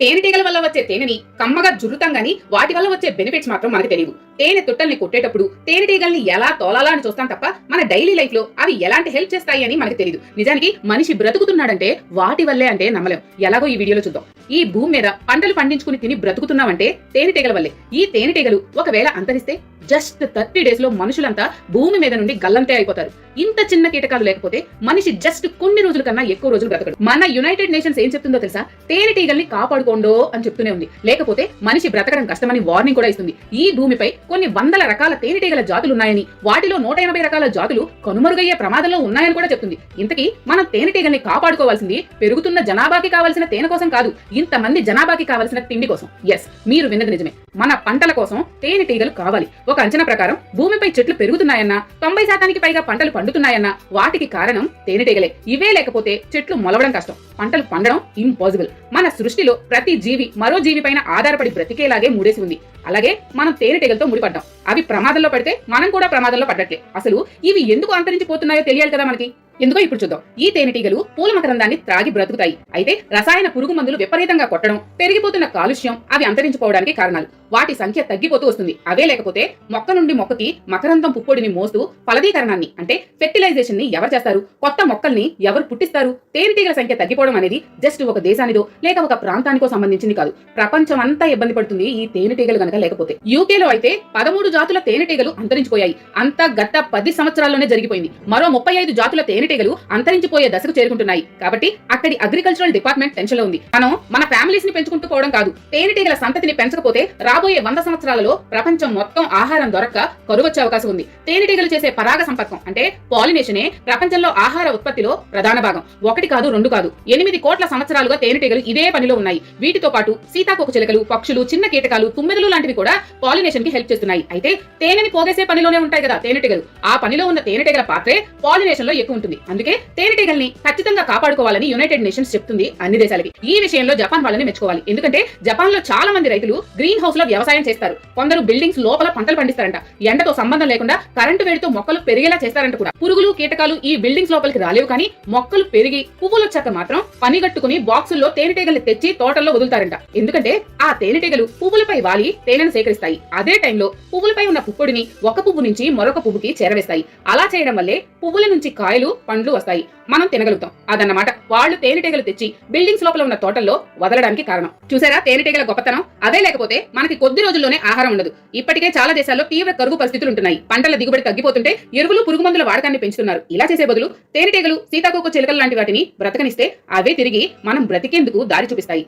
తేనెటీగల వల్ల వచ్చే తేనెని కమ్మగా జురుతాం గాని వాటి వల్ల వచ్చే బెనిఫిట్స్ మాత్రం మనకు తెలియవు. తేనె తుట్టల్ని కొట్టేటప్పుడు తేనెటీగల్ని ఎలా తోలాలా అని చూస్తాం తప్ప మన డైలీ లైఫ్లో అవి ఎలాంటి హెల్ప్ చేస్తాయి అని మనకు తెలియదు నిజానికి మనిషి బ్రతుకుతున్నాడంటే వాటి వల్లే అంటే నమ్మలేం. ఎలాగో ఈ వీడియోలో చూద్దాం. ఈ భూమి మీద పంటలు పండించుకుని తిని బ్రతుకుతున్నామంటే తేనెటీగల వల్లే. ఈ తేనెటీగలు ఒకవేళ అంతరిస్తే జస్ట్ థర్టీ డేస్లో మనుషులంతా భూమి మీద నుండి గల్లంతే అయిపోతారు. ఇంత చిన్న కీటకాలు లేకపోతే మనిషి జస్ట్ కొన్ని రోజుల కన్నా ఎక్కువ రోజులు బ్రతకడు. మన యునైటెడ్ నేషన్స్ ఏం చెప్తుందో తెలుసా? తేనెటీగల్ని కాపాడుకోండో అని చెప్తూనే ఉంది. లేకపోతే మనిషి బ్రతకడం కష్టమని వార్నింగ్ కూడా ఇస్తుంది. ఈ భూమిపై కొన్ని వందల రకాల తేనెటీగల జాతులు ఉన్నాయని వాటిలో నూట ఎనభై రకాల జాతులు కనుమరుగయ్యే ప్రమాదంలో ఉన్నాయని కూడా చెప్తుంది. ఇంతకీ మనం తేనెటీగల్ని కాపాడుకోవాల్సింది పెరుగుతున్న జనాభాకి కావాల్సిన తేనె కోసం కాదు ఇంతమంది జనాభాకి కావాల్సిన తిండి కోసం. ఎస్ మీరు విన్నది నిజమే. మన పంటల కోసం తేనెటీగలు కావాలి. ఒక అంచనా ప్రకారం భూమిపై చెట్లు పెరుగుతున్నాయన్నా తొంభై శాతానికి పైగా పంటలు పండుతున్నాయన్నా వాటికి కారణం తేనెటీగలే. ఇవే లేకపోతే చెట్లు మొలవడం కష్టం. పంటలు పండడం ఇంపాసిబుల్ మన సృష్టిలో ప్రతి జీవి మరో జీవి పైన ఆధారపడి బ్రతికేలాగే మూడేసి ఉంది. అలాగే మనం తేనెటీగలతో ముడిపడ్డాం. అవి ప్రమాదంలో పడితే మనం కూడా ప్రమాదంలో పడ్డట్లే. అసలు ఇవి ఎందుకు అంతరించిపోతున్నాయో తెలియాలి కదా మనకి? ఎందుకో ఇప్పుడు చూద్దాం. ఈ తేనెటీగలు పూల మకరందాన్ని త్రాగి బ్రతుకుతాయి. అయితే రసాయన పురుగు మందులు విపరీతంగా కొట్టడం పెరిగిపోతున్న కాలుష్యం అవి అంతరించిపోవడానికి కారణాలు. వాటి సంఖ్య తగ్గిపోతూ వస్తుంది. అవే లేకపోతే మొక్క నుండి మొక్కకి మకరందం పుప్పొడిని మోస్తూ ఫలదీకరణాన్ని అంటే ఫెర్టిలైజేషన్ని ఎవరు చేస్తారు? కొత్త మొక్కల్ని ఎవరు పుట్టిస్తారు? తేనెటీగల సంఖ్య తగ్గిపోవడం అనేది జస్ట్ ఒక దేశానిదో లేక ఒక ప్రాంతానికో సంబంధించింది కాదు. ప్రపంచం అంతా ఇబ్బంది పడుతుంది ఈ తేనెటీగలు గనక లేకపోతే. యూకేలో అయితే పదమూడు జాతుల తేనెటీగలు అంతరించిపోయాయి. అంతా గత పది సంవత్సరాల్లోనే జరిగిపోయింది. మరో ముప్పై ఐదు జాతుల తేనెటీగలు అంతరించిపోయే దశకు చేరుకుంటున్నాయి. కాబట్టి అక్కడి అగ్రికల్చరల్ డిపార్ట్మెంట్ టెన్షన్లో ఉంది. మనం మన ఫ్యామిలీస్ని పెంచుకుంటూ పోవడం కాదు. తేనెటీగల సంతతిని పెంచకపోతే రాబోయే వంద సంవత్సరాలలో ప్రపంచం మొత్తం ఆహారం దొరక్క కరువు వచ్చే అవకాశం ఉంది. తేనెటీగలు చేసే పరాగ సంపర్కం అంటే పాలినేషనే ప్రపంచంలో ఆహార ఉత్పత్తిలో ప్రధాన భాగం. ఒకటి కాదు రెండు కాదు. ఎనిమిది కోట్ల సంవత్సరాలుగా తేనెటీగలు ఇదే పనిలో ఉన్నాయి. వీటితో పాటు సీతాకోక చిలకలు పక్షులు చిన్న కీటకాలు తుమ్మెదలు లాంటివి కూడా పాలినేషన్కి హెల్ప్ చేస్తున్నాయి. అయితే తేనెని పోగేసే పనిలోనే ఉంటాయి కదా తేనెటీగలు. ఆ పనిలో ఉన్న తేనెటీగల పాత్రే పాలినేషన్లో ఎక్కువ ఉంటుంది. అందుకే తేనెటీగల్ని ఖచ్చితంగా కాపాడుకోవాలని యునైటెడ్ నేషన్స్ చెప్తుంది అన్ని దేశాలకి. ఈ విషయంలో జపాన్ వాళ్ళని మెచ్చుకోవాలి. ఎందుకంటే జపాన్లో చాలా మంది రైతులు గ్రీన్ హౌస్లో వ్యవసాయం చేస్తారు. కొందరు బిల్డింగ్స్ లోపల పంటలు పండిస్తారంట. ఎండతో సంబంధం లేకుండా కరెంటు వేడితో మొక్కలు పెరిగేలా చేస్తారంట కూడా. పురుగులు కీటకాలు ఈ బిల్డింగ్స్ లోపలికి రాలేవు కానీ మొక్కలు పెరిగి పువ్వులు వచ్చాక మాత్రం పనిగట్టుకుని బాక్సుల్లో తేనెటీగలు తెచ్చి తోటల్లో వదులుతారంట. ఎందుకంటే ఆ తేనెటీగలు పువ్వులపై వాలి తేనెను సేకరిస్తాయి. అదే టైంలో పువ్వులపై ఉన్న పుప్పొడిని ఒక పువ్వు నుంచి మరొక పువ్వుకి చేరవేస్తాయి. అలా చేయడం వల్లే పువ్వుల నుంచి కాయలు పండ్లు వస్తాయి. మనం తినగలుగుతాం. అదన్నమాట. వాళ్ళు తేనెటీగలు తెచ్చి బిల్డింగ్స్ లోపల ఉన్న తోటల్లో వదలడానికి కారణం. చూసారా తేనెటీగల గొప్పతనం? అదే లేకపోతే మనకి కొద్ది రోజుల్లోనే ఆహారం ఉండదు. ఇప్పటికే చాలా దేశాల్లో తీవ్ర కరువు పరిస్థితులు ఉంటున్నాయి. పంటల దిగుబడి తగ్గిపోతుంటే ఎరువులు పురుగు మందుల వాడకాన్ని పెంచుతున్నారు. ఇలా చేసే బదులు తేనెటీగలు సీతాకోక చిలకలు లాంటి వాటిని బ్రతకనిస్తే అవే తిరిగి మనం బ్రతికేందుకు దారి చూపిస్తాయి.